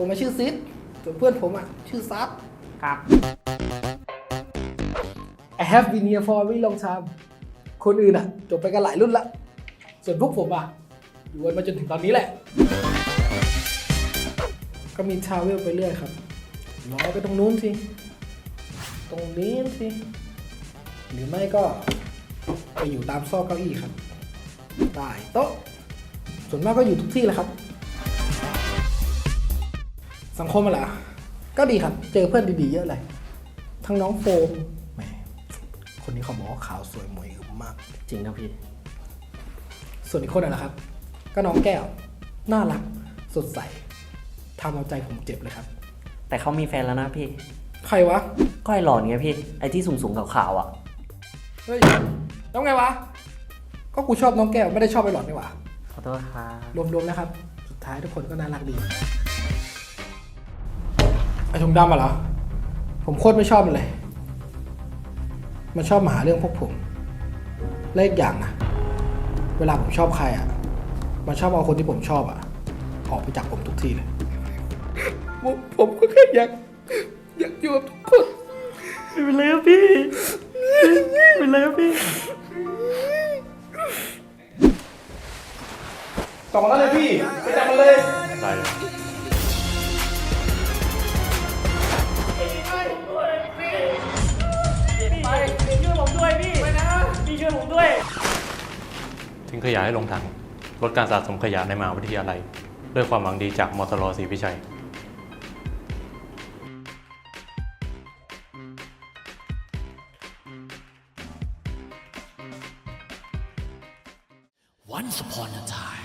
ผมมาชื่อซิดส่วนเพื่อนผมอะชื่อซัด ครับ I have been here for a very long time คนอื่นอะ จบไปกันหลายรุ่นละ ส่วนพวกผมอะ อยู่กันมาจนถึงตอนนี้แหละ ก็มีทราเวลไปเรื่อยครับล้อไปตรงนู้นสิ ตรงนี้สิ หรือไม่ก็ไปอยู่ตามซอกเก้าอี้ครับใต้โต๊ะ ส่วนมากก็อยู่ทุกที่แหละครับ สังคมอะเหรอก็ดีครับ เจอเพื่อนดีๆเยอะเลย ทั้งน้องโฟมแหมคนนี้เขาบอกว่าขาวสวยหมวยอึมมาก จริงนะพี่ ส่วนอีกคนน่ะนะครับ ก็น้องแก้ว น่ารัก สดใสทำเอาใจผมเจ็บเลยครับ แต่เขามีแฟนแล้วนะพี่ ใครวะ ก็ไอหลอนไงพี่ ไอที่สูงสูงๆขาวๆอะ เฮ้ยแล้วไงวะ ก็กูชอบน้องแก้วไม่ได้ชอบไปหลอดนี่หว่าขอโทษครับ รวมๆนะครับ สุดท้ายทุกคนก็น่ารักดีไอ ถุงดำอะเหรอ ผมโคตรไม่ชอบมันเลย มันชอบมาหาเรื่องพวกผมและอีกอย่างนะเวลาผมชอบใครอะมันชอบเอาคนที่ผมชอบอะออกไปจากผมทุกทีเลย ผมผมก็แค่อยากอยากอยู่กับทุกคนไม่เป็นไรครับพี่ไม่เป็นไรครับพี่ต่อมาแล้วเลยพี่ไปจับมันเลย ได้ ผมด้วย ทิ้งขยะให้ลงถัง ลดการสะสมขยะในมหาวิทยาลัย ด้วยความหวังดีจากมอทรศรีพิชัยวัน upon a time